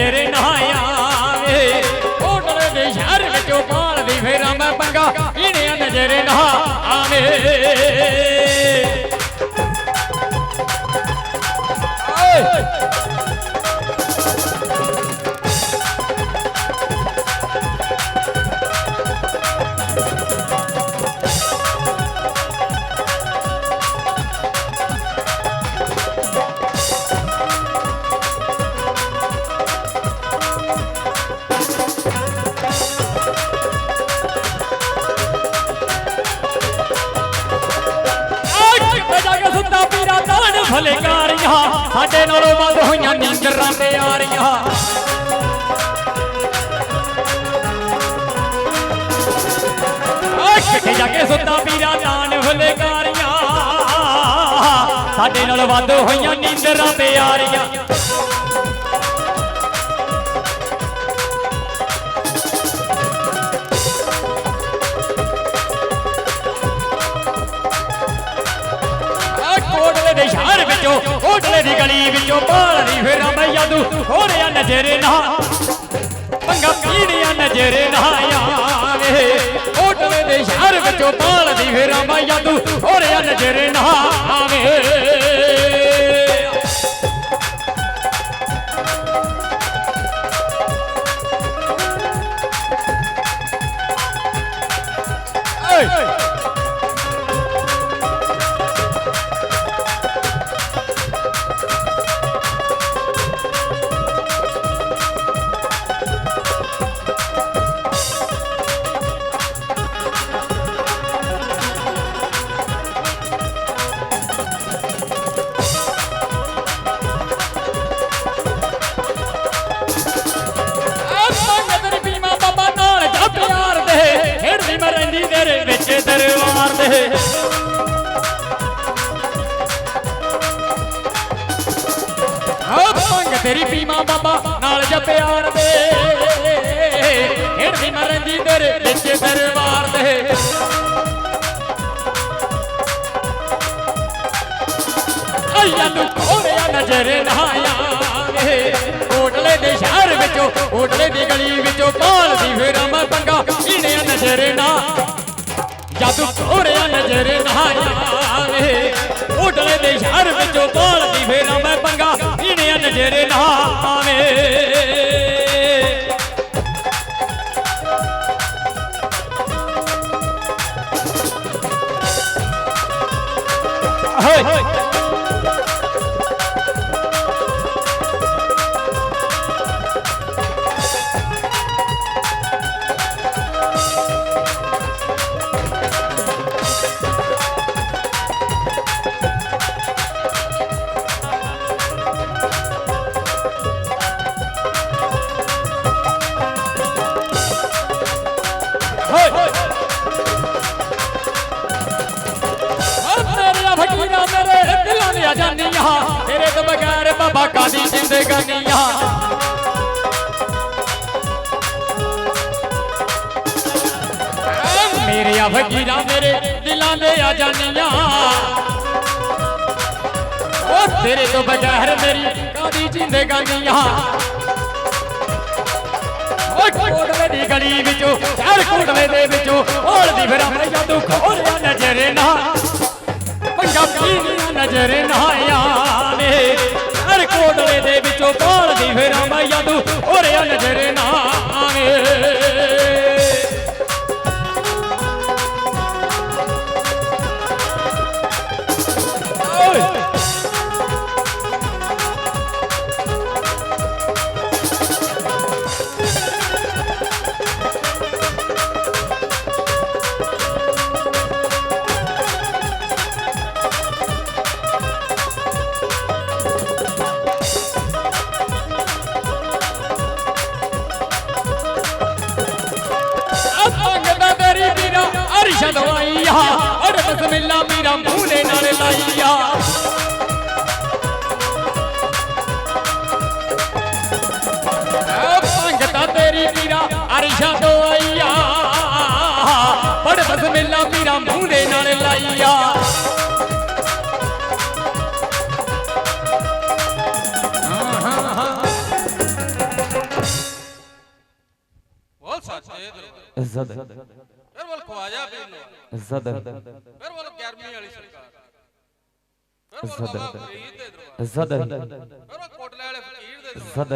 ਨਜ਼ਰੇ ਨਾ ਆਵੇ, ਹੋਟਲ ਦੇ ਸ਼ਹਿਰ ਵਿੱਚੋਂ ਪਾਲਦੀ ਫੇਰਾ ਮੈਂ ਪੰਗਾ, ਇਹਨੇ ਨਜ਼ਰੇ ਨਾ ਆਵੇ। ਜਾ ਕੇ ਸੁੱਤਾ ਪੀਰਾ ਤਾਣ ਭਲੇ ਸਾਡੇ ਨਾਲ ਵੱਧ ਹੋਈਆਂ ਨੀਂਦਰਾਂ ਤੇ ਦੇ ਸ਼ਹਿਰ ਵਿੱਚੋਂ ਹੋਟਲੇ ਦੀ ਗਲੀ ਵਿੱਚੋਂ ਬਾਲਦੀ ਫੇਰਾਂ ਮੈਂ ਯਾਦੂ ਹੋਰਿਆ ਨਜ਼ਰੇ ਨਾ ਪੰਗਾ ਪੀੜੀਆਂ ਨਜ਼ਰੇ ਨਾ ਆਵੇ ਕੋਟਲੇ ਦੇ ਸ਼ਹਿਰ ਵਿੱਚੋਂ ਬਾਲਦੀ ਫੇਰਾਂ ਮੈਂ ਯਾਦੂ ਹੋਰਿਆ ਨਜ਼ਰੇ ਨਾ ਆਵੇ। ਦਰਬਾਰ ਦੇ ਤੇਰੀ ਬੀਮਾ ਬਾਬਾ ਨਾਲ ਜਾ ਦੇ। ਹੇੜਦੀ ਮੈਂ ਤੇਰੇ ਵਿੱਚ ਦਰਬਾਰ ਦੇ। ਆਇਆ ਨੂੰ ਕੋੜਿਆ ਨਜ਼ਰ ਨਾ ਆਵੇ ਕੋਟਲੇ ਦੇ ਸ਼ਹਿਰ ਵਿੱਚੋਂ, ਹੋਟਲੇ ਦੀ ਗਲੀ ਵਿੱਚੋਂ ਪਾਲਦੀ ਫੇਰਾ ਮੈਂ ਪੰਗਾ। ਇਹਨੇ ਨਜ਼ਰ ਨਾ ਜਾਦੂ ਕੋੜਿਆ ਨਜ਼ਰ ਨਾ ਆਵੇ ਕੋਟਲੇ ਦੇ ਸ਼ਹਿਰ ਵਿੱਚੋਂ ਪਾਲਦੀ ਫੇਰਾ ਮੈਂ ਪੰਗਾ ਇਹਨੇ ਨਜ਼ਰ ਨਾ ਆਵੇ। ਹੋਏ ਹੋਏ। ਜ਼ਿੰਦਗਾਨੀਆਂ ਓ ਮੇਰੀਆਂ ਫਕੀਰਾਂ ਮੇਰੇ ਦਿਲਾਂ ਦੇ ਆ ਜਾਨੀਆਂ ਓ ਤੇਰੇ ਤੋਂ ਬਗੈਰ ਮੇਰੀ ਕਾਦੀ ਜ਼ਿੰਦਗਾਨੀਆਂ ਓ ਕੋਟਲੇ ਦੀ ਗਲੀ ਵਿੱਚੋਂ ਸ਼ਹਿਰ ਕੋਟਲੇ ਦੇ ਵਿੱਚੋਂ ਹੋਲਦੀ ਫਿਰ ਆਪਣੇ ਜਾਦੂ ਖੋਲਿਆ ਨਜ਼ਰੇ ਨਾ ਪੰਜਾਬੀ ਦੀਆਂ ਨਜ਼ਰੇ ਨਾ ਆਵੇ ਸ਼ਹਿਰ ਕੋਟਲੇ ਦੇ ਵਿੱਚੋਂ ਹੋਲਦੀ ਫਿਰ ਮੈਂ ਜਾਦੂ ਹੋਰਿਆ ਨਜ਼ਰੇ ਨਾ ਆਵੇ। ਜ਼ਦ ਫਿਰ ਬੋਲ ਖਵਾਜਾ ਪੀਰ ਨਵਾਜ਼ ਜ਼ਦ ਫਿਰ ਬੋਲ 11ਵੀਂ ਵਾਲੀ ਸਰਕਾਰ ਫਿਰ ਬੋਲ ਜ਼ਦਰ। ਬਾਬਾ ਫਰੀਦ ਦੇ ਦਰਬਾਰ ਜ਼ਦ ਫਿਰ ਬੋਲ ਕੋਟਲੇ ਵਾਲੇ ਫਕੀਰ ਦੇ ਦਰਬਾਰ ਜ਼ਦ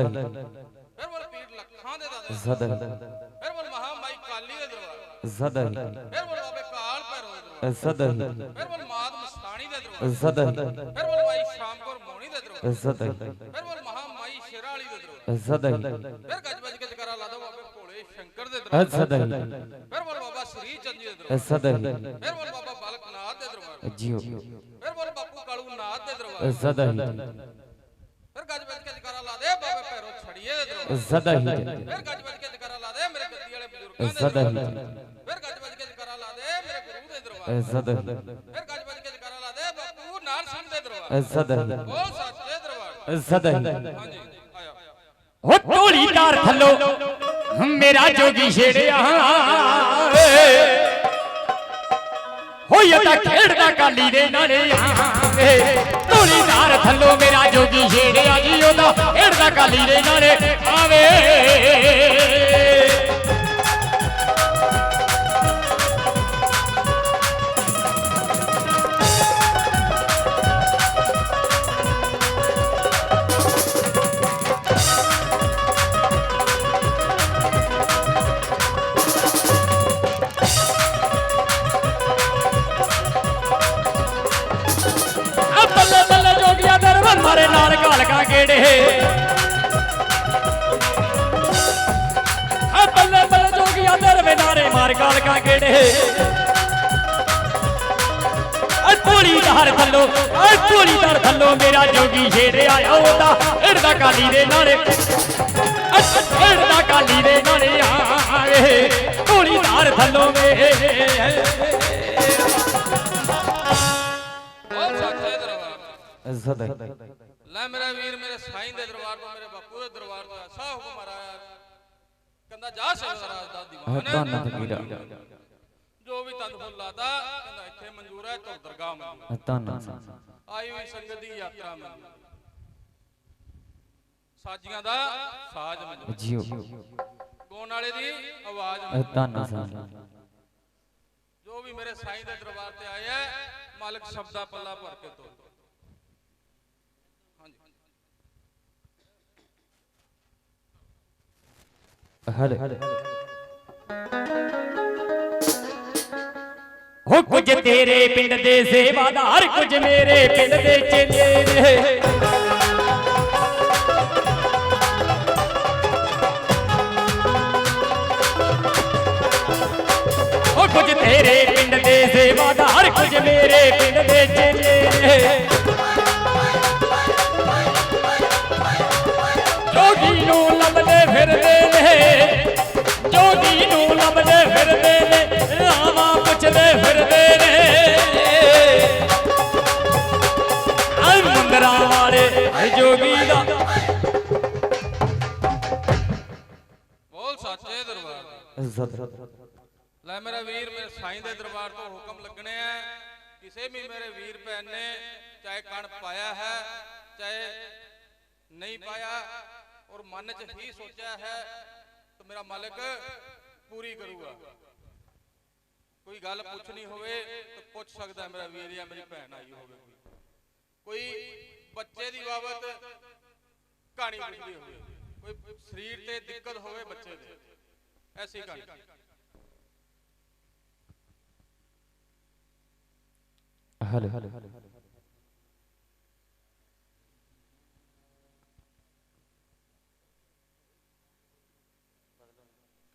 ਫਿਰ ਬੋਲ ਪੀਰ ਲੱਖਾਂ ਦੇ ਦਾਦੇ ਜ਼ਦ ਫਿਰ ਬੋਲ ਮਹਾ ਮਾਈ ਕਾਲੀ ਦੇ ਦਰਬਾਰ ਜ਼ਦ ਫਿਰ ਬੋਲ ਬਾਬੇ ਕਾਲ ਦੇ ਦਰਬਾਰ ਜ਼ਦ ਫਿਰ ਬੋਲ ਮਾਤ ਮਸਤਾਨੀ ਦੇ ਦਰਬਾਰ ਜ਼ਦ ਫਿਰ ਬੋਲ ਮਾਈ ਸ਼ਾਮਕੌਰ ਮੋਹਣੀ ਦੇ ਦਰਬਾਰ ਜ਼ਦ ਫਿਰ ਬੋਲ ਮਹਾ ਮਾਈ ਸ਼ੇਰਾਂ ਵਾਲੀ ਦੇ ਦਰਬਾਰ ਜ਼ਦ ਫਿਰ ਗੱਜ ਵੱਜ ਕੇ ਜਕਰਾ ਲਾ ਦੋ ਬਾਬੇ ਭੋਲੇ ਸ਼ੰਕਰ ਦੇ ਦਰਬਾਰ ਜ਼ਦ ਫਿਰ ਬੋਲ ਬਾਬਾ ਸ੍ਰੀ ਚੰਦ ਜੀ ਦੇ ਦਰਬਾਰ ਜ਼ਦ ਫਿਰ ਬੋਲ ਬਾਬਾ ਬਾਲਕ ਨਾਥ ਦੇ ਦਰਬਾਰ ਜੀਓ ਫਿਰ ਬੋਲ ਬਾਪੂ ਕਾਲੂ ਨਾਥ ਦੇ ਦਰਬਾਰ ਜ਼ਦ ਫਿਰ ਗੱਜ ਵੱਜ ਕੇ ਜਕਰਾ ਲਾ ਦੇ ਬਾਬੇ ਭੈਰੋ ਛੜੀਏ ਦੇ ਦਰਬਾਰ ਜ਼ਦ ਫਿਰ ਗੱਜ ਵੱਜ ਕੇ ਜਕਰਾ ਲਾ ਦੇ ਮੇਰੇ ਗੱਦੀ ਵਾਲੇ ਬਜ਼ੁਰਗਾਂ ਦੇ ਜ਼ਦ ਦਰਬਾਰ ਫਿਰ ਗੱਜ ਵੱਜ ਕੇ ਜਕਰਾ ਲਾ ਦੇ ਮੇਰੇ ਗੁਰੂ ਦੇ ਦਰਬਾਰ ਜ਼ਦ ਫਿਰ ਗੱਜ ਵੱਜ ਕੇ ਜਕਰਾ ਲਾ ਦੇ ਬਾਪੂ ਨਾਨ ਸਿੰਘ ਦੇ ਦਰਬਾਰ ਜ਼ਦ ਉਹ ਸੱਚੇ ਦਰਬਾਰ ਜ਼ਦ ਹਾਂਜੀ ਆਇਆ ਹੋ ਢੋਲੀ ਤਾਰ ਥੱਲੋ ਮੇਰਾ ਜੋਗੀ ਛੇੜਿਆ। ਹੋਇਆ ਤਾਂ ਖੇਡਦਾ ਕਾਲੀ ਦੇ ਨਾਲੇ ਆਵੇ ਤਾਰ ਥੱਲੋ ਮੇਰਾ ਜੋਗੀ ਛੇੜਿਆ ਜੀ ਉਹਦਾ ਖੇਡਦਾ ਕਾਲੀ ਦੇ ਨਾਲੇ ਆਵੇ। ਮਾਰੇ ਨਾਲ ਘਾਲਕਾ ਗੇੜੇ ਆ ਬੱਲੇ ਬੱਲੇ ਜੋਗੀਆਂ ਦਰਵੇ ਨਾਰੇ ਮਾਰ ਘਾਲਕਾ ਗੇੜੇ ਆ ਢੋਲੀ ਧਾਰ ਥੱਲੋ, ਆ ਢੋਲੀ ਧਾਰ ਥੱਲੋ ਮੇਰਾ ਜੋਗੀ ਛੇੜ ਆਇਆ ਉਹਦਾ। ਕਾਲੀ ਦੇ ਨਾਲੇ ਢੜਦਾ ਕਾਲੀ ਦੇ ਨਾਲੇ ਆਵੇ ਢੋਲੀ ਧਾਰ ਥੱਲੋ ਵੇ। ਦਰਬਾਰ ਜ਼ਦ ਲੈ ਮੇਰਾ ਵੀਰ ਮੇਰੇ ਸਾਈਂ ਦੇ ਦਰਬਾਰ ਤੋਂ ਮੇਰੇ ਬਾਪੂ ਦੇ ਦਰਬਾਰ ਤੋਂ ਐਸਾ ਹੁਕਮ ਆਇਆ। ਕਹਿੰਦਾ ਜਾ ਸੇਵਾਦਾਰ ਦਾ ਦੀਵਾਨ। ਧੰਨ ਫਕੀਰਾ ਜੋ ਵੀ ਤਨ ਫੁੱਲ ਲਾਦਾ ਕਹਿੰਦਾ ਇੱਥੇ ਮਨਜ਼ੂਰ ਹੈ ਤੋਂ ਦਰਗਾਹ ਮਨਜ਼ੂਰ ਧੰਨ ਆਈ ਹੋਈ ਸੰਗਤ ਦੀ ਯਾਤਰਾ ਮਨਜ਼ੂਰ ਸਾਜੀਆਂ ਦਾ ਸਾਜ ਮਨਜ਼ੂਰ ਜੀਓ। ਗਾਉਣ ਵਾਲੇ ਦੀ ਆਵਾਜ਼ ਧੰਨ ਧੰਨ ਜੋ ਵੀ ਮੇਰੇ ਸਾਈਂ ਦੇ ਦਰਬਾਰ ਤੇ ਆਇਆ ਹੈ, ਮਾਲਕ ਸ਼ਬਦਾ ਪੱਲਾ ਭਰ ਕੇ ਤੋਲ ਹੋ ਕੁਝ ਤੇਰੇ ਪਿੰਡ ਦੇ ਸੇਵਾਦਾਰ ਕੁਝ ਮੇਰੇ ਪਿੰਡ ਦੇ ਚੇਲੇ ਨੇ। ਹੋ ਕੁਝ ਤੇਰੇ ਪਿੰਡ ਦੇ ਸੇਵਾਦਾਰ ਕੁਝ ਮੇਰੇ ਪਿੰਡ ਦੇ ਚੇਲੇ ਨੇ। ਜੋਗੀ ਨੂੰ ਲੱਭਦੇ ਫਿਰਦੇ ਨੇ। ਜੋਗੀ ਨੂੰ ਲੱਭਦੇ ਫਿਰਦੇ ਨੇ, ਰਾਵਾਂ ਪੁੱਛਦੇ ਫਿਰਦੇ ਨੇ। ਆ ਮੁੰਦਰਾਂ ਵਾਲੇ ਇਹ ਜੋਗੀ ਦਾ। ਬੋਲ ਸੱਚੇ ਦਰਬਾਰ ਲੈ ਮੇਰਾ ਵੀਰ, ਮੇਰੇ ਸਾਈਂ ਦੇ ਦਰਬਾਰ ਤੋਂ ਹੁਕਮ ਲੱਗਣੇ ਆ ਕਿਸੇ ਵੀ ਮੇਰੇ ਵੀਰ ਭੈਣ ਨੇ ਚਾਹੇ ਕਣ ਪਾਇਆ ਹੈ, ਚਾਹੇ ਨਹੀਂ ਪਾਇਆ, ਔਰ ਮਨ 'ਚ ਹੀ ਸੋਚਿਆ ਹੈ, ਤੇ ਮੇਰਾ ਮਾਲਕ ਪੂਰੀ ਕਰੂਗਾ। ਕੋਈ ਗੱਲ ਪੁੱਛਣੀ ਹੋਵੇ ਤਾਂ ਪੁੱਛ ਸਕਦਾ ਮੇਰਾ ਵੀਰ ਜਾਂ ਮੇਰੀ ਭੈਣ ਆਈ ਹੋਵੇ। ਕੋਈ ਬੱਚੇ ਦੀ ਬਾਬਤ ਕਹਾਣੀ ਪੁੱਛਦੀ ਹੋਵੇ। ਕੋਈ ਸਰੀਰ ਤੇ ਦਿੱਕਤ ਹੋਵੇ ਬੱਚੇ ਦੇ ਐਸੀ ਕਹਾਣੀ। ਹਲੇ।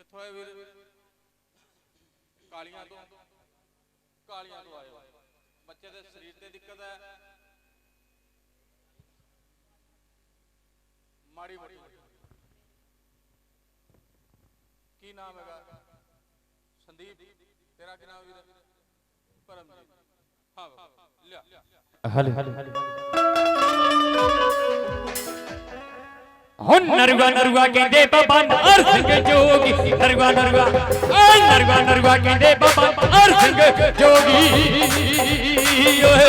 ਕਿੱਥੋਂ ਆਏ ਵੀਰ। ਕਾਲੀਆਂ ਤੋਂ। ਕਾਲੀਆਂ ਤੋਂ ਆਏ ਬੱਚੇ ਦੇ ਸਰੀਰ ਤੇ ਦਿੱਕਤ ਹੈ। ਮਾੜੀ ਮੋਟੀ। ਕੀ ਨਾਮ ਹੈਗਾ? ਸੰਦੀਪ। ਤੇਰਾ ਕੀ ਨਾਮ ਵੀਰ? ਪਰਮਜੀਤ। ਹਾਂ ਬਾਬਾ, ਲਿਆ। ਹਲੇ। ਹੁਣ ਨਰਵਾ ਨਰਵਾ ਕਹਿੰਦੇ ਬਾਬਾ ਨਾਰ ਸਿੰਘ ਜੋਗੀ। ਨਰਵਾ ਨਰਵਾ ਆ ਨਰਵਾ ਨਰਵਾ ਕਹਿੰਦੇ ਬਾਬਾ ਨਾਰ ਸਿੰਘ ਜੋਗੀ। ਓਏ,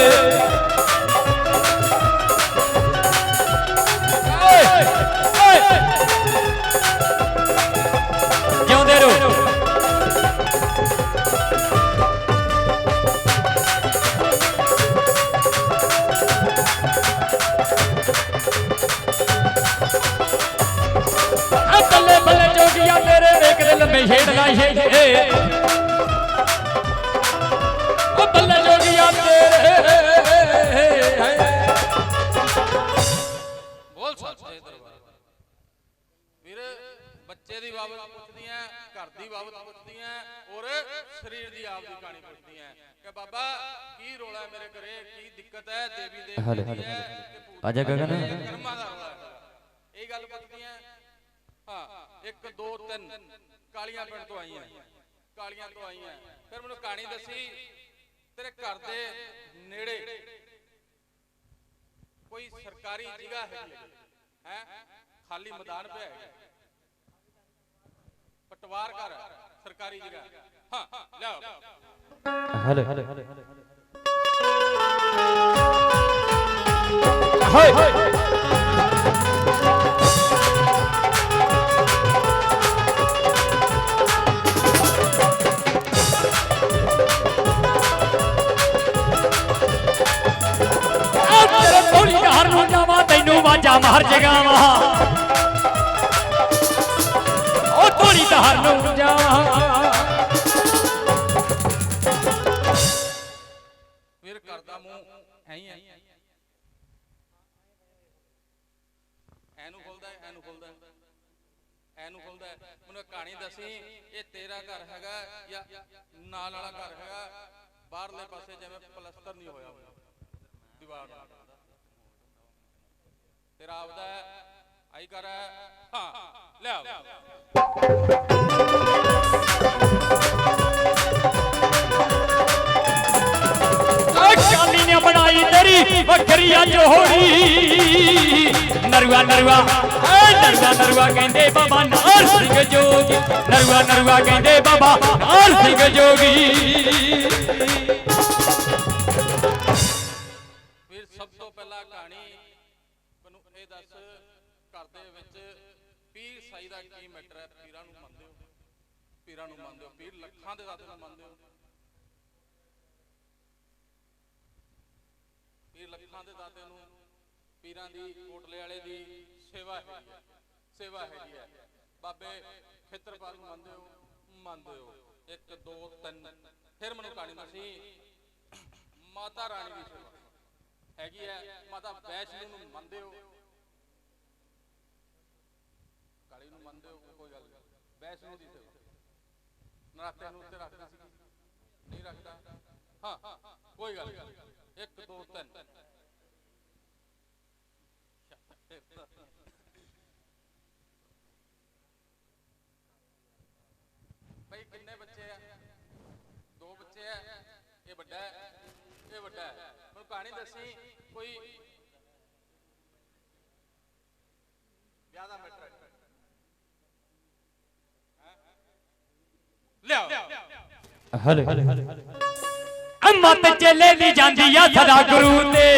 ਨਸ਼ੇ ਉਹ ਬੱਲੇ ਜੋਗੀਆਂ ਤੇਰੇ ਬੋਲ ਸੱਚੇ ਦਰਬਾਰ ਵੀਰ ਬੱਚੇ ਦੀ ਬਾਬਤ ਪੁੱਛਦੀਆਂ ਘਰ ਦੀ ਬਾਬਤ ਪੁੱਛਦੀਆਂ ਔਰ ਸਰੀਰ ਦੀ ਆਪ ਦੀ ਕਹਾਣੀ ਪੁੱਛਦੀਆਂ ਕਿ ਬਾਬਾ ਕੀ ਰੋਲਾ ਮੇਰੇ ਘਰੇ ਕੀ ਦਿੱਕਤ ਹੈ ਦੇਵੀ ਦੀ ਹਲੇ, ਆਜਾ ਗਗਨ। ਇਹ ਗੱਲ ਪੁੱਛਦੀਆਂ ਹਾਂ 1 2 3 ਕਾਲੀਆਂ ਪਿੰਡ ਤੋਂ ਆਈਆਂ ਕਾਲੀਆਂ ਤੋਂ ਆਈਆਂ ਫਿਰ ਮੈਨੂੰ ਕਹਾਣੀ ਦੱਸੀ ਤੇਰੇ ਘਰ ਦੇ ਨੇੜੇ ਕੋਈ ਸਰਕਾਰੀ ਜਗ੍ਹਾ ਹੈਗੀ ਹੈ। ਹੈ? ਖਾਲੀ ਮੈਦਾਨ ਪਿਆ ਹੈ ਪਟਵਾਰ ਘਰ ਸਰਕਾਰੀ ਜਗ੍ਹਾ। ਹਾਂ ਲਿਆਓ। ਹਲੇ। ਆ ਤੈਨੂੰ ਵਾਜਾ ਮਾਰ ਜਗਾਵਾਂ ਉਹ ਥੋੜੀ ਧਾਰ ਨੂੰ ਜਾਵਾਂ। ਵੀਰ ਘਰ ਮੂੰਹ। ਐਂ ਹੀ, ਹੈ ਐਨੂੰ ਖੁੱਲਦਾ ਐਨੂੰ ਖੁੱਲਦਾ ਐਨੂੰ ਖੁੱਲਦਾ ਮੈਨੂੰ ਕਹਾਣੀ ਦੱਸੀ। ਇਹ ਤੇਰਾ ਘਰ ਹੈਗਾ ਜਾਂ ਨਾਲ ਵਾਲਾ ਘਰ ਹੈਗਾ? ਬਾਹਰਲੇ ਪਾਸੇ ਜਿਵੇਂ ਪਲਸਤਰ ਨਹੀਂ ਹੋਇਆ। ਦੀਵਾਰ ਨਾਲ। ਤੇਰਾ ਆਪਦਾ ਹੈ ਆਈ ਕਰ ਹੈ। ਹਾਂ ਲਿਆਓ ਆ ਕਾਲੀ ਨੇ ਬਣਾਈ ਤੇਰੀ ਜੋੜੀ ਨਰਵਾ ਨਰਵਾ ਏ ਨਰਵਾ ਨਰਵਾ ਕਹਿੰਦੇ ਬਾਬਾ ਨਾਰ ਸਿੰਘ ਜੋਗੀ। ਨਰਵਾ ਨਰਵਾ ਕਹਿੰਦੇ ਬਾਬਾ ਨਾਰ ਸਿੰਘ ਜੋਗੀ। ਵੀਰ ਸਭ ਤੋਂ ਪਹਿਲਾਂ ਕਹਾਣੀ ਮੈਨੂੰ ਇਹ ਦੱਸ, ਘਰ ਦੇ ਵਿੱਚ ਪੀਰ ਸਾਈ ਦਾ ਕੀ ਮੈਟਰ ਹੈ? ਪੀਰਾਂ ਨੂੰ ਮੰਨਦੇ ਹੋ? ਪੀਰਾਂ ਨੂੰ ਮੰਨਦੇ ਹੋ? ਪੀਰ ਲੱਖਾਂ ਦੇ ਦਾਤੇ ਨੂੰ ਮੰਨਦੇ ਹੋ? ਪੀਰ ਲੱਖਾਂ ਦੇ ਦਾਤੇ ਨੂੰ ਪੀਰਾਂ ਦੀ, ਕੋਟਲੇ ਵਾਲੇ ਦੀ ਸੇਵਾ ਹੈਗੀ ਹੈ। ਸੇਵਾ ਹੈਗੀ ਹੈ। ਬਾਬੇ ਖੇਤਰਪਾਲ ਨੂੰ ਮੰਨਦੇ ਹੋ? ਮੰਨਦੇ ਹੋ। 1 2 3 ਫਿਰ ਮੈਨੂੰ ਕਹਾਣੀ ਦੱਸੀ ਮਾਤਾ ਰਾਣੀ ਦੀ ਸੇਵਾ। ਹੈਗੀ ਹੈ, ਮਾਤਾ ਵੈਸ਼ਨੂ ਨੂੰ ਮੰਨਦੇ ਹੋ? ਕਾਲੀ ਨੂੰ ਮੰਨਦੇ ਹੋ? ਕੋਈ ਗੱਲ ਨਹੀਂ। ਵੈਸ਼ਨੂ ਦੀ ਸੇਵਾ। ਨਰਾਤੇ ਨੂੰ ਉੱਤੇ ਰੱਖਦਾ ਸੀ ਨਹੀਂ ਰੱਖਦਾ। ਹਾਂ ਕੋਈ ਗੱਲ ਨਹੀਂ। 1 2 3 ਭਾਈ ਕਿੰਨੇ ਬੱਚੇ ਆ? ਦੋ ਬੱਚੇ ਆ। ਇਹ ਵੱਡਾ ਹੈ। ਇਹ ਵੱਡਾ ਹੈ। ਕਹਾਣੀ ਦੱਸੀ ਕੋਈ ਵਿਆਹ ਦਾ ਮੈਟਰ ਹੈ। ਲਿਆਓ। ਹਲੇ। ਅੰਮਾ ਤੇ ਚੱਲੇ ਦੀ ਜਾਂਦੀ ਆ ਸਦਾ ਗੁਰੂ ਤੇ।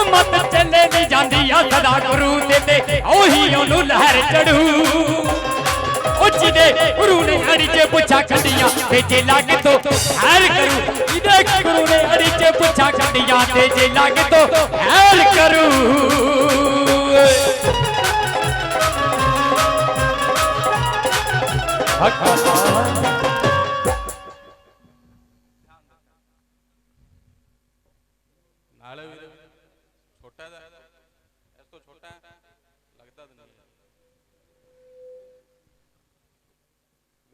ਅੰਮਾ ਤੇ ਚੱਲੇ ਦੀ ਜਾਂਦੀ ਆ ਸਦਾ ਗੁਰੂ ਤੇ ਤੇ ਉਹੀ ਉਹਨੂੰ ਲਹਿਰ ਚੜੂ। ਉਹ ਜਿਹਦੇ ਗੁਰੂ ਨੇ ਅੜੀ ਚ ਪੁੱਛਾ ਕੱਢੀਆਂ ਤੇ ਜੇ ਲੱਗ ਤੋਂ ਹੈਰ ਕਰੂ ਜਿਹਦੇ ਗੁਰੂ ਨੇ ਅੜੀ ਚ ਪੁੱਛਾ ਕੱਢੀਆਂ ਤੇ ਜੇ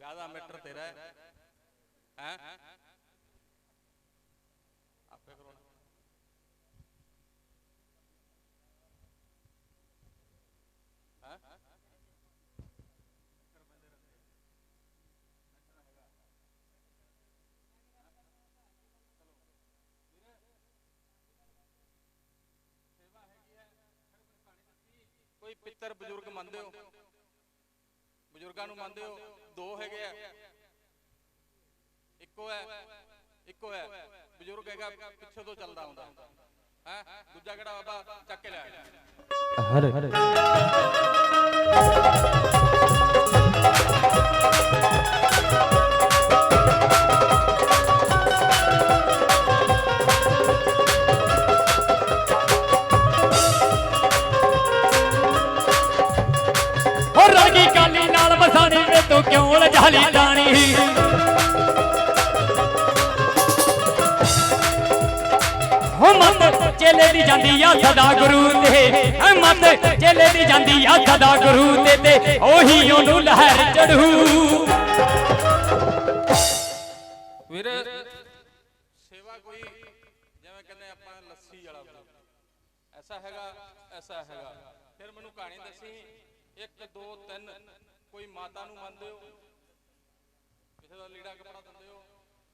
ਵਿਆਹ ਦਾ ਤੇਰਾ ਹੈ। ਹੈ? ਆਪੇ ਕਰਾਉਣਾ। ਹੈਂ? ਕੋਈ ਪਿੱਤਰ ਬਜ਼ੁਰਗ ਮੰਨਦੇ ਹੋ? ਬਜ਼ੁਰਗਾਂ ਨੂੰ ਮੰਨਦੇ ਹੋ? ਦੋ ਹੈਗੇ ਆ। ਇੱਕੋ ਹੈ ਇੱਕੋ ਹੈ। ਬਜ਼ੁਰਗ ਹੈਗਾ, ਪਿੱਛੇ ਤੋਂ ਚੱਲਦਾ ਆਉਂਦਾ। ਹੈ? ਦੂਜਾ ਕਿਹੜਾ ਬਾਬਾ? ਚੱਕ ਕੇ ਲਿਆ ਹਲੇ ਲਾਲੀ ਟਾਣੀ ਹੋ ਮਤ ਚੇਲੇ ਦੀ ਜਾਂਦੀ ਆ ਸਦਾ ਗੁਰੂ ਤੇ। ਹੈ ਮਤ ਚੇਲੇ ਦੀ ਜਾਂਦੀ ਆ ਸਦਾ ਗੁਰੂ ਤੇ ਤੇ। ਉਹੀ ਉਹਨੂੰ ਲਹਿਰ ਚੜੂ। ਵੀਰ, ਸੇਵਾ ਕੋਈ, ਜਿਵੇਂ ਕਹਿੰਦੇ ਆਪਾਂ ਲੱਸੀ ਵਾਲਾ ਬਣਾਓ। ਐਸਾ ਹੈਗਾ ਐਸਾ ਹੈਗਾ। ਫਿਰ ਮੈਨੂੰ ਕਹਾਣੀ ਦੱਸੀ 1 2 3 ਕੋਈ ਮਾਤਾ ਨੂੰ ਮੰਨਦੇ ਹੋ? ਕਿਸੇ ਦਾ ਲੀੜਾ ਕਪੜਾ ਦਿੰਦੇ ਹੋ,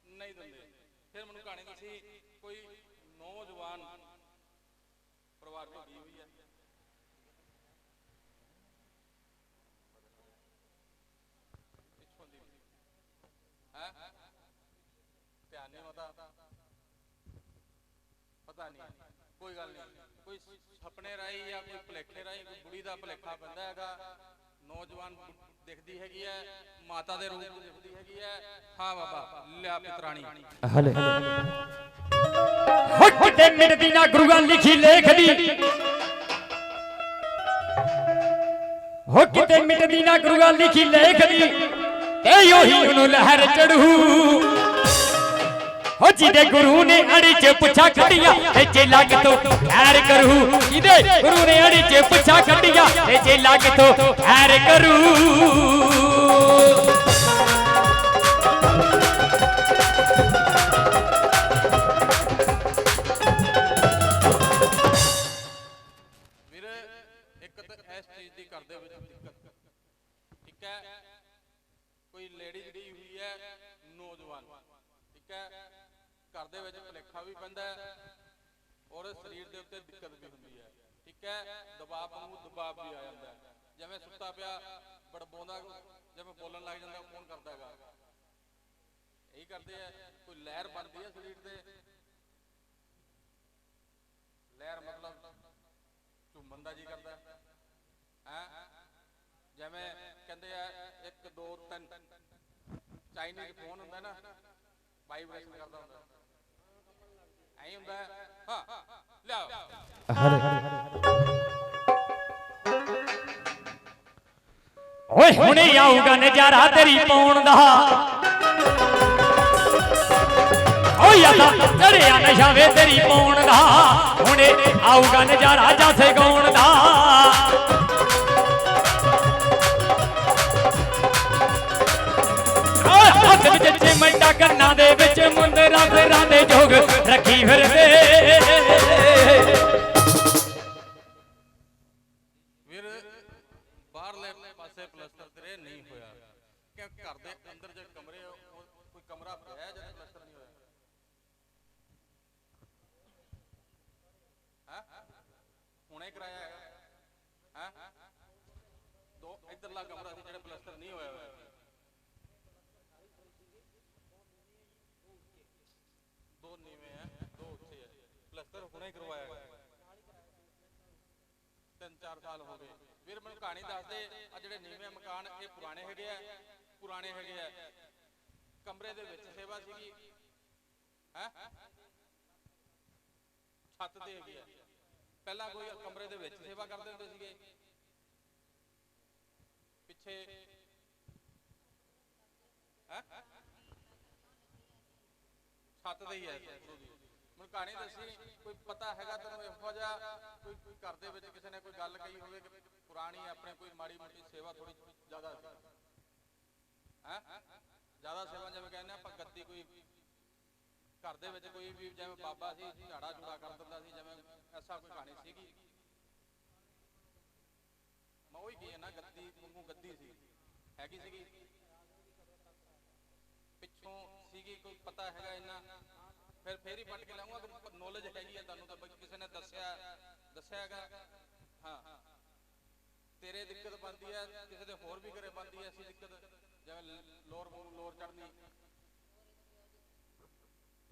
ਨਹੀਂ ਦਿੰਦੇ। ਫਿਰ ਮੈਨੂੰ ਕਹਾਣੀ ਦੱਸੀ, ਕੋਈ ਨੌਜਵਾਨ ਪਰਿਵਾਰ ਤੋਂ ਗਈ ਹੈ ਹੈ? ਧਿਆਨ ਨਹੀਂ ਮਤਾ। ਪਤਾ ਨਹੀਂ। ਕੋਈ ਗੱਲ ਨਹੀਂ। ਕੋਈ ਸੁਪਨੇ ਰਾਈ ਜਾਂ ਕੋਈ ਭੁਲੇਖੇ ਰਾਈ ਕੋਈ ਬੁੜੀ ਦਾ ਭੁਲੇਖਾ ਪੈਂਦਾ ਹੈਗਾ। ਨੌਜਵਾਨ ਦਿਖਦੀ ਹੈਗੀ ਹੈ ਮਾਤਾ ਦੇ ਰੂਪ ਵਿੱਚ ਦਿਖਦੀ ਹੈਗੀ ਹੈ ਹਾਂ ਬਾਬਾ ਲਿਆ ਪਿਤਰਾਣੀ ਹਲੇ। ਹੋ। ਕਿਤੇ ਮਿਟਦੀ ਨਾ ਗੁਰੂਆਂ ਲਿਖੀ ਲੇਖਦੀ ਹੋ ਕਿਤੇ ਮਿਟਦੀ ਨਾ ਗੁਰੂਆਂ ਲਿਖੀ ਲੇਖਦੀ ਤੇ ਉਹੀ ਉਹਨੂੰ ਲਹਿਰ ਚੜੂ ਹੋ ਜਿਹਦੇ ਗੁਰੂ ਨੇ ਅੜੀ ਚ ਪੁੱਛਾ ਕੱਢੀਆਂ ਤੇ ਜੇ ਲੱਗ ਤੋਂ ਖੈਰ ਕਰੂ। ਜਿਹਦੇ ਗੁਰੂ ਨੇ ਅੜੀ ਚ ਪੁੱਛਾ ਕੱਢੀਆਂ ਤੇ ਜੇ ਲੱਗ ਤੋਂ ਖੈਰ ਕਰੂ। ਵੀਰ ਇੱਕ ਤਾਂ ਇਸ ਚੀਜ਼ ਦੀ ਕਰਦੇ ਵਿੱਚ ਦਿੱਕਤ। ਠੀਕ ਹੈ? ਕੋਈ ਲੇਡੀ ਜਿਹੜੀ ਹੋਈ ਹੈ ਨੌਜਵਾਨ। ਠੀਕ ਹੈ? ਘਰ ਦੇ ਵਿੱਚ ਭਲੇਖਾ ਵੀ ਪੈਂਦਾ ਹੈ ਔਰ ਸਰੀਰ ਦੇ ਉੱਤੇ ਦਿੱਕਤ ਵੀ ਹੁੰਦੀ ਹੈ। ਠੀਕ ਹੈ? ਦਬਾਅ ਵਾਂਗੂ ਦਬਾਅ ਵੀ ਆ ਜਾਂਦਾ ਹੈ। ਜਿਵੇਂ ਸੁੱਤਾ ਪਿਆ, ਬੜਬੋਂਦਾ, ਜਿਵੇਂ ਬੋਲਣ ਲੱਗ ਜਾਂਦਾ ਕੌਣ ਕਰਦਾ ਹੈਗਾ। ਇਹੀ ਕਰਦੇ ਆ, ਕੋਈ ਲਹਿਰ ਬਣਦੀ ਹੈ ਸਰੀਰ ਤੇ? ਲਹਿਰ ਮਤਲਬ ਝੂਮਣ ਦਾ ਜੀ ਕਰਦਾ ਹੈ। ਜਿਵੇਂ ਕਹਿੰਦੇ ਆ 1 2 3 ਚਾਈਨੀਜ਼ ਫੋਨ ਹੁੰਦਾ ਨਾ ਵਾਈਬ੍ਰੇਸ਼ਨ ਕਰਦਾ ਹੁੰਦਾ। ਐਂ ਹੁੰਦਾ ਹੈ। ਹਾਂ ਲਿਆਓ ਓਏ ਹੁਣੇ ਆਊਗਾ ਨਜ਼ਾਰਾ ਤੇਰੀ ਪਾਉਣ ਦਾ ਓਏ ਅੱਲਾ ਚੜਿਆ ਨਸ਼ਾ ਵੇ ਤੇਰੀ ਪਾਉਣ ਦਾ ਹੁਣੇ ਆਊਗਾ ਨਜ਼ਾਰਾ ਜਾਸੇ mujeres. Eh, 4 ਸਾਲ ਹੋ ਗਏ। ਵੀਰ ਮੈਨੂੰ ਕਹਾਣੀ ਦੱਸਦੇ ਆ ਜਿਹੜੇ ਨੀਵੇਂ ਮਕਾਨ, ਇਹ ਪੁਰਾਣੇ ਹੈਗੇ ਆ, ਪੁਰਾਣੇ ਹੈਗੇ ਆ। ਕਮਰੇ ਦੇ ਵਿੱਚ ਸੇਵਾ ਸੀਗੀ। ਹੈ? ਛੱਤ ਤੇ ਹੈਗੀ ਆ। ਪਹਿਲਾਂ ਕੋਈ ਕਮਰੇ ਦੇ ਵਿੱਚ ਸੇਵਾ ਕਰਦੇ ਹੁੰਦੇ ਸੀਗੇ। ਪਿੱਛੇ ਹੈ? ਛੱਤ ਤੇ ਹੀ ਹੈ ਸੋ ਜੀ ਮੈਨੂੰ ਕਹਾਣੀ ਦੱਸੀ, ਕੋਈ ਪਤਾ ਹੈਗਾ ਤੈਨੂੰ ਇਹੋ ਜਿਹਾ, ਕੋਈ ਕੋਈ ਘਰ ਦੇ ਵਿੱਚ ਕਿਸੇ ਨੇ ਕੋਈ ਗੱਲ ਕਹੀ ਹੋਵੇ ਕਿ ਪੁਰਾਣੀ ਆਪਣੇ ਕੋਈ ਮਾੜੀ ਮੋਟੀ ਸੇਵਾ ਥੋੜੀ ਜ਼ਿਆਦਾ ਸੀ। ਹੈ? ਜ਼ਿਆਦਾ ਸੇਵਾ ਜਿਵੇਂ ਕਹਿੰਦੇ ਆਪਾਂ ਗੱਦੀ ਕੋਈ ਘਰ ਦੇ ਵਿੱਚ ਕੋਈ ਵੀ ਜਿਵੇਂ ਬਾਬਾ ਸੀ, ਝਾੜਾ ਝੂੜਾ ਕਰ ਦਿੰਦਾ ਸੀ, ਜਿਵੇਂ ਐਸਾ ਕੋਈ ਕਹਾਣੀ ਸੀਗੀ? ਮੈਂ ਉਹੀ ਕਹੀ ਨਾ ਗੱਦੀ ਵਾਂਗੂ ਗੱਦੀ ਸੀ। ਹੈਗੀ ਸੀਗੀ? ਪਿੱਛੋਂ ਸੀਗੀ, ਕੋਈ ਪਤਾ ਹੈਗਾ ਇੰਨਾ? ਫਿਰ ਫੇਰ ਹੀ ਪੱਟ ਕੇ ਲਾਉਂਗਾ ਕਿ ਨੌਲੇਜ ਹੈਗੀ ਹੈ ਤੁਹਾਨੂੰ ਤਾਂ ਬਈ ਕਿਸੇ ਨੇ ਦੱਸਿਆ ਦੱਸਿਆ ਹਾਂ। ਤੇਰੇ ਦਿੱਕਤ ਬੰਦੀ ਹੈ ਕਿਸੇ ਦੇ ਹੋਰ ਵੀ ਘਰੇ ਬੰਦੀ ਹੈ ਐਸੀ ਦਿੱਕਤ, ਜਿਵੇਂ ਲੋਰ ਲੋਰ ਚੜਨੀ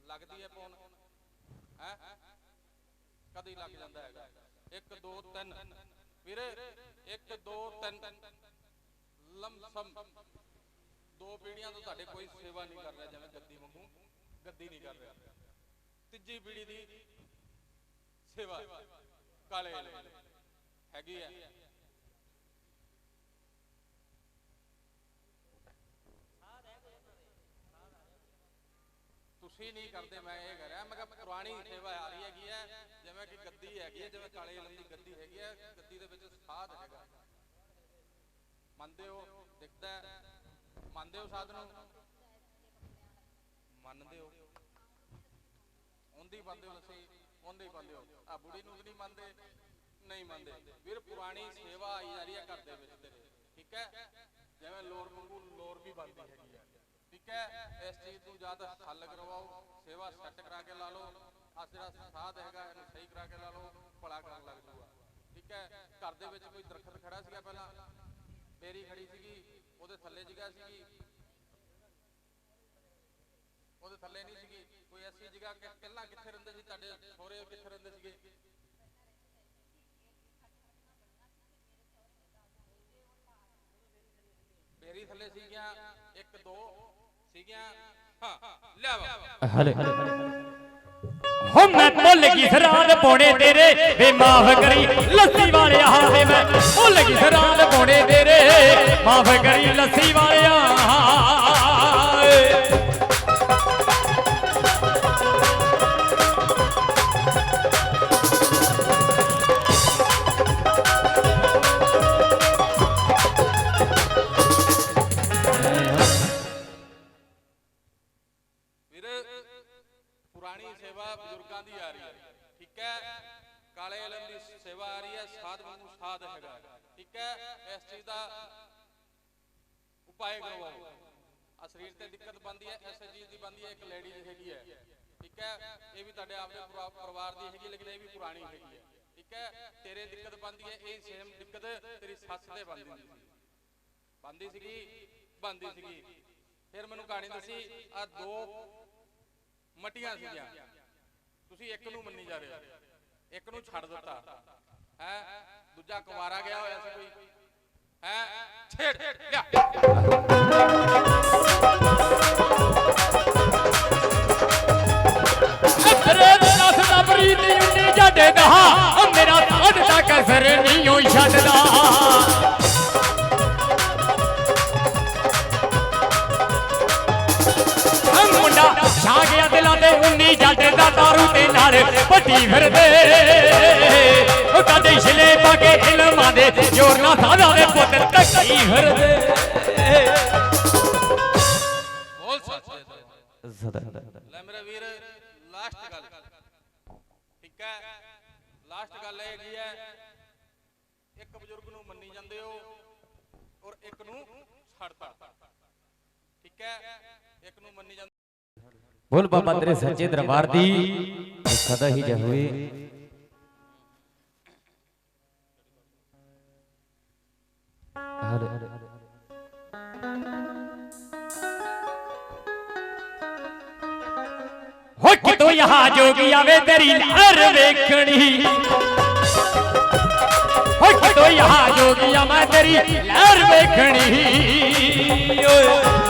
ਲੱਗਦੀ ਹੈ ਪੌਣ ਹੈ? ਕਦੀ ਲੱਗ ਜਾਂਦਾ ਹੈਗਾ। 1 2 3 ਵੀਰੇ 1 2 3 ਲਮਸਮ। ਦੋ ਪੀੜੀਆਂ ਤੋਂ ਤੁਹਾਡੇ ਕੋਈ ਸੇਵਾ ਨਹੀਂ ਕਰ ਰਿਹਾ, ਜਿਵੇਂ ਗੱਦੀ ਵਾਂਗੂ। ਗੱਦੀ ਨਹੀਂ ਕਰ ਰਿਹਾ। ਤੀਜੀ ਪੀੜੀ ਦੀ ਸੇਵਾ। ਕਾਲੇ ਹੈਗੀ ਹੈ ਤੁਸੀਂ ਨਹੀਂ ਕਰਦੇ, ਮੈਂ ਇਹ ਕਰਿਆ ਮੈਂ ਕਿਹਾ ਪੁਰਾਣੀ ਸੇਵਾ ਆ ਰਹੀ ਹੈਗੀ ਹੈ ਜਿਵੇਂ ਕਿ ਗੱਦੀ ਹੈਗੀ ਹੈ ਜਿਵੇਂ ਕਾਲੇ ਰੰਗ ਦੀ ਗੱਦੀ ਹੈਗੀ ਹੈ ਗੱਦੀ ਦੇ ਵਿੱਚ ਸਾਧ ਹੈਗਾ। ਮੰਨਦੇ ਹੋ? ਦਿਖਦਾ ਮੰਨਦੇ ਹੋ ਸਾਧ ਨੂੰ? ਮੰਨਦੇ ਹੋ? ਉਹਦੀ ਬੰਦੇ ਹੋ ਤੁਸੀਂ ਉਹਦੇ ਹੀ ਬੰਦੇ ਹੋ ਆ ਬੁੜੀ ਨੂੰ ਨਹੀਂ ਮੰਨਦੇ ਨਹੀਂ ਮੰਨਦੇ। ਵੀਰ, ਪੁਰਾਣੀ ਸੇਵਾ ਆਈ ਜਾ ਰਹੀ ਹੈ ਘਰ ਦੇ ਵਿੱਚ ਤੇਰੇ। ਠੀਕ ਹੈ? ਜਿਵੇਂ ਲੋਰ ਵਾਂਗੂ ਲੋਰ ਵੀ ਬੰਦੀ ਹੈਗੀ ਹੈ ਠੀਕ ਹੈ? ਇਸ ਚੀਜ਼ ਨੂੰ ਜਾਂ ਤਾਂ ਹੱਲ ਕਰਵਾਓ, ਸੇਵਾ ਸੈੱਟ ਕਰਾ ਕੇ ਲਾ ਲਓ। ਆ ਜਿਹੜਾ ਸਾਧ ਹੈਗਾ, ਇਹਨੂੰ ਸਹੀ ਕਰਾ ਕੇ ਲਾ ਲਓ, ਭਲਾ ਕਰਨ ਲੱਗ ਜੂਗਾ ਠੀਕ ਹੈ? ਘਰ ਦੇ ਵਿੱਚ ਕੋਈ ਦਰਖਤ ਖੜਾ ਸੀਗਾ ਪਹਿਲਾਂ? ਬੇਰੀ ਖੜੀ ਸੀਗੀ, ਉਹਦੇ ਥੱਲੇ ਜਗ੍ਹਾ ਸੀਗੀ। ਉਹਦੇ ਥੱਲੇ ਨਹੀਂ ਸੀਗੀ। ਕੋਈ ਐਸੀ ਜਗ੍ਹਾ ਕਿ ਪਹਿਲਾਂ ਕਿੱਥੇ ਰਹਿੰਦੇ ਸੀ, ਤੁਹਾਡੇ ਸਹੁਰੇ ਕਿੱਥੇ ਰਹਿੰਦੇ ਸੀਗੇ? ਬੇਰੀ ਥੱਲੇ ਸੀਗੀਆਂ, ਇੱਕ ਦੋ ਸੀਗੀਆਂ। ਹਾਂ ਲਿਆ ਵਾ ਹਲੇ ਹੋ, ਮੈਂ ਭੁੱਲ ਗਈ ਸਰਾਦ ਪੋਣੇ ਤੇਰੇ। ਵੇ ਮਾਫ ਕਰੀ, ਲੱਸੀ ਵਾਲਿਆ ਵੇ ਮੈਂ ਭੁੱਲ ਗਈ ਸਰਾਦ ਪੋਣੇ ਤੇਰੇ। ਮਾਫ ਕਰੀ, ਲੱਸੀ ਵਾਲਿਆ ਵੀ ਪੁਰਾਣੀ ਹੈਗੀ ਹੈ। ਠੀਕ ਹੈ? ਤੇਰੇ ਦਿੱਕਤ ਬੰਦੀ ਹੈ, ਇਹ ਸੇਮ ਦਿੱਕਤ ਤੇਰੀ ਸੱਸ ਦੇ ਬੰਦੀ ਸੀ। ਬੰਦੀ ਸੀਗੀ? ਬੰਦੀ ਸੀਗੀ। ਫਿਰ ਮੈਨੂੰ ਕਹਾਣੀ ਦੱਸੀ ਆ ਦੋ ਮਟੀਆਂ ਸੀਗੀਆਂ। ਤੁਸੀਂ ਇੱਕ ਨੂੰ ਮੰਨੀ ਜਾ ਰਹੇ ਹੋ। ਇੱਕ ਨੂੰ ਛੱਡ ਦਿੱਤਾ। ਹੈ? ਦੂਜਾ ਕੁਵਾਰਾ ਗਿਆ ਹੋਇਆ ਸੀ ਕੋਈ। ਹੈ? ਛੇੜ। ਲਿਆ। ਉੱਨੀ ਜੱਡੇ ਦਾ ਉਹ ਮੇਰਾ ਸਾਧ ਦਾ ਕਸਰ ਨਹੀਂ ਉਹ ਛੱਡਦਾ। ਮੁੰਡਾ ਛਾ ਗਿਆ ਦਿਲਾਂ ਤੇ ਉੱਨੀ ਜੱਟ ਦਾ ਦਾਰੂ ਤੇ ਨਾਲ ਪੱਟੀ ਫਿਰਦੇ। ਉਹ ਕਦੇ ਛਲੇ ਪਾ ਕੇ ਇਲਮਾਂ ਦੇ ਜੋਰ ਨਾਲ ਸਾਧਾਂ ਦੇ ਪੁੱਤ ਟੱਕੀ ਫਿਰਦੇ। ਬੋਲ ਸੱਚੇ। ਸਦਾ ਲੈ ਮੇਰਾ ਵੀਰ ਲਾਸਟ ਗੱਲ। ਠੀਕ ਹੈ? ਲਾਸਟ ਗੱਲ ਇਹ ਹੈਗੀ ਹੈ ਇੱਕ ਬਜ਼ੁਰਗ ਨੂੰ ਮੰਨੀ ਜਾਂਦੇ ਹੋ ਔਰ ਇੱਕ ਨੂੰ ਛੱਡਤਾ। ਠੀਕ ਹੈ? ਇੱਕ ਨੂੰ ਮੰਨੀ ਜਾਂਦੇ ਬੋਲ ਬਾਬਾ ਤੇਰੇ ਸੱਚੇ ਦਰਬਾਰ ਦੀ ਸਦਾ ਹੀ ਜਹ ਹੋਏ ਹਲੇ ਹੋ ਯਹਾ ਜੋਗੀ ਆਵੇ ਤੇਰੀ ਲਹਿਰ ਵੇਖਣੀ। ਹੋ ਕਿਤੋਂ ਯਹਾ ਜੋਗੀ ਆ ਤੇਰੀ ਲਹਿਰ ਵੇਖਣੀ। ਓਏ।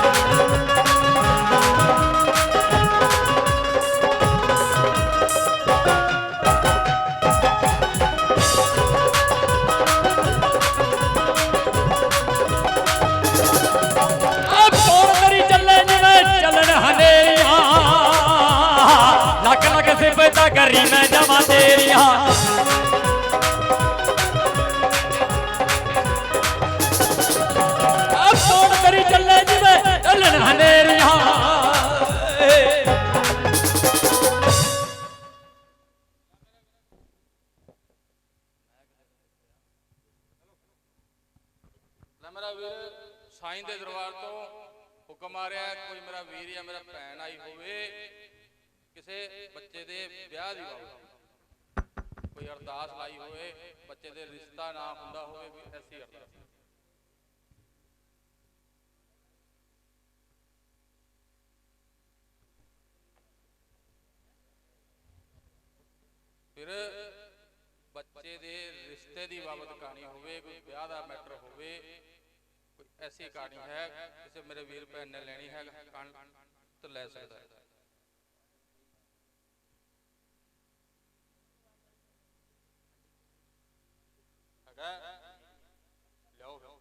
ਲੱਖ ਸਿਫਤਾਂ ਕਰੀ ਮੈਂ ਜਮਾ ਤੇਰੀਆਂ। ਆ ਕੌਣ ਚੱਲੇ ਜਿਵੇਂ ਚੱਲਣ ਹਨੇਰੀਆਂ। ਮੇਰਾ ਵੀਰ, ਸਾਈਂ ਦੇ ਦਰਬਾਰ ਤੋਂ ਹੁਕਮ ਆ ਰਿਹਾ ਕੋਈ ਮੇਰਾ ਵੀਰ ਜਾਂ ਮੇਰਾ ਭੈਣ ਆਈ ਹੋਵੇ ਕਿਸੇ ਬੱਚੇ ਦੇ ਵਿਆਹ ਦੀ ਬਾਬਤ ਕੋਈ ਅਰਦਾਸ ਲਾਈ ਹੋਵੇ, ਬੱਚੇ ਦੇ ਰਿਸ਼ਤਾ ਨਾ ਹੁੰਦਾ ਹੋਵੇ ਕੋਈ ਐਸੀ ਅਰਦਾਸ। ਫਿਰ ਬੱਚੇ ਦੇ ਰਿਸ਼ਤੇ ਦੀ ਬਾਬਤ ਕਹਾਣੀ ਹੋਵੇ, ਕੋਈ ਵਿਆਹ ਦਾ ਮੈਟਰ ਹੋਵੇ, ਕੋਈ ਐਸੀ ਕਹਾਣੀ ਹੈ, ਕਿਸੇ ਮੇਰੇ ਵੀਰ ਭੈਣ ਨੇ ਲੈਣੀ ਹੈ ਕਣ ਤਾਂ ਲੈ ਸਕਦਾ ਹੈ। ਹੈਗਾ ਲਿਆਓ ਫਿਰ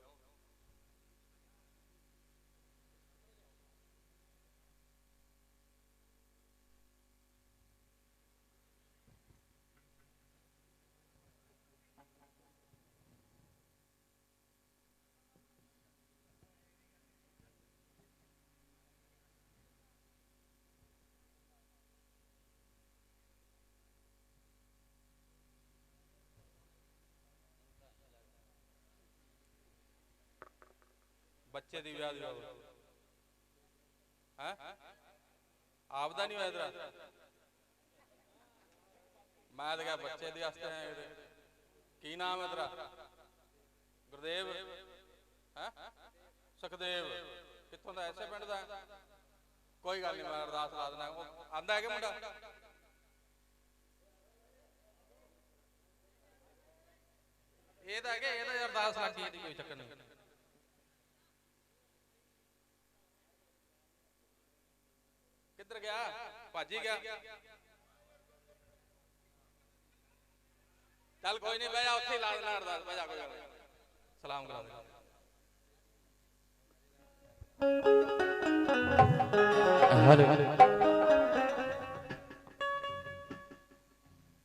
ਬੱਚੇ ਦੀ ਵਿਆਹ ਦੀ ਹੈ? ਆਪ ਨਹੀਂ ਹੋਇਆ ਤੇਰਾ ਮੈਂ ਤਾਂ ਕਿਹਾ ਬੱਚੇ ਦੀ ਵਾਸਤੇ ਆਇਆ ਕਿਤੇ। ਕੀ ਨਾਮ ਹੈ ਤੇਰਾ? ਗੁਰਦੇਵ? ਹੈ? ਸੁਖਦੇਵ। ਕਿੱਥੋਂ ਦਾ? ਐਸੇ ਪਿੰਡ ਦਾ? ਕੋਈ ਗੱਲ ਨਹੀਂ ਮੈਂ ਅਰਦਾਸ ਲਾ ਦੇਣਾ ਉਹ ਆਂਦਾ ਹੈ ਕਿ ਮੁੰਡਾ? ਇਹ ਤਾਂ ਹੈਗੇ ਇਹਦਾ ਤਾਂ ਅਰਦਾਸ ਲੱਗੀ ਕੋਈ ਚੱਕਰ ਨਹੀਂ ਕਿੱਧਰ ਗਿਆ? ਭੱਜ ਗਿਆ। ਚੱਲ ਕੋਈ ਨਹੀਂ, ਬਹਿ ਜਾ ਉੱਥੇ ਹੀ ਲਾ ਦੇਣਾ ਬਹਿ ਜਾ ਕੋਈ ਸਲਾਮ ਕਰਾ ਦੇ। ਹਲੋ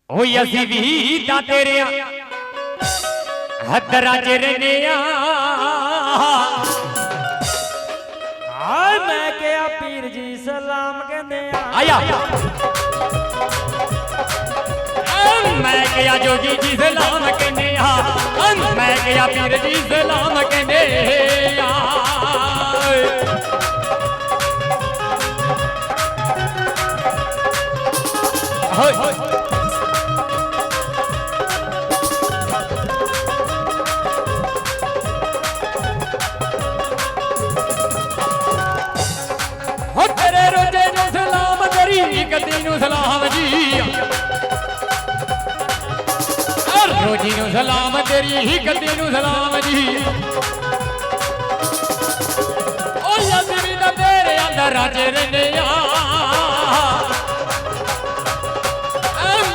ਓਏ ਅਸੀਂ ਵੀ ਤਾਂ ਤੇਰਿਆਂ ਹੱਦਰਾਂ ਚ ਰਹਿੰਦੇ ਆ। ਹਾਏ ਮੈਂ ਕਿਹਾ, ਪੀਰ ਜੀ, ਸਲਾਮ ਕਹਿੰਦੇ ਆ ਆਇਆ ਅੰ ਮੈਂ ਕਿਹਾ ਜੋਗੀ ਜੀ ਸਲਾਮ ਕਹਿੰਦੇ ਆ ਅੰ ਮੈਂ ਕਿਹਾ ਪੀਰ ਜੀ ਸਲਾਮ ਕਹਿੰਦੇ ਸਲਾਮ ਤੇਰੀ ਹੀ ਗੱਦੀ ਨੂੰ ਸਲਾਮ ਜੀ। ਓ ਯਾਦਵੀ ਦਾ ਤੇਰੇ ਅੰਦਰ ਰਾਜ ਰਹਿੰਦੇ ਆ।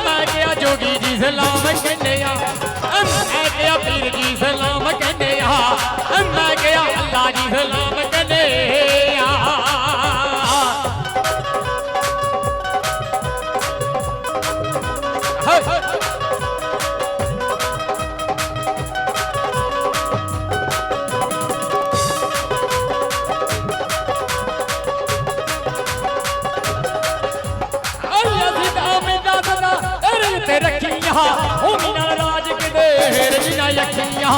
ਮੈਂ ਕਿਹਾ ਜੋਗੀ ਜੀ ਸਲਾਮ ਕਹਿੰਦੇ ਆ। ਮੈਂ ਕਿਹਾ ਪੀਰ ਜੀ ਸਲਾਮ ਕਹਿੰਦੇ ਆ। ਮੈਂ ਕਿਹਾ ਅੱਲਾ ਜੀ ਸਲਾਮ ਕਹਿੰਦੇ। ਉਹ ਮੀਨਾ ਰਾਜ ਕਿਤੇ ਰਜੀਆਂ ਅੱਖੀਆਂ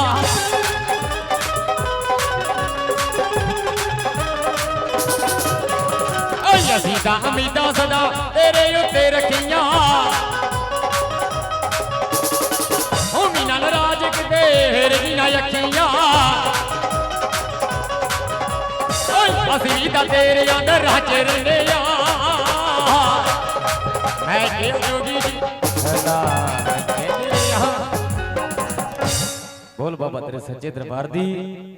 ਅੱਲਾ ਦੀ ਦਾਮਿੰਦਾ ਸਦਾ ਤੇਰੇ ਉੱਤੇ ਰੱਖੀਆਂ। ਉਹ ਮੀਨਾ ਰਾਜ ਕਿਤੇ ਰਜੀਆਂ ਅੱਖੀਆਂ ਓਏ ਅਸੀਂ ਤਾਂ ਤੇਰੇ ਅੰਦਰ ਰਾਜ ਰਹਿੰਦੇ ਆ। ਮੈਂ ਕਿ ਜੋਗੀ ਜੀ ਸਲਾਮ ਬਾਬਾ ਤੇਰੇ ਸੱਚੇ ਦਰਬਾਰ ਦੀ।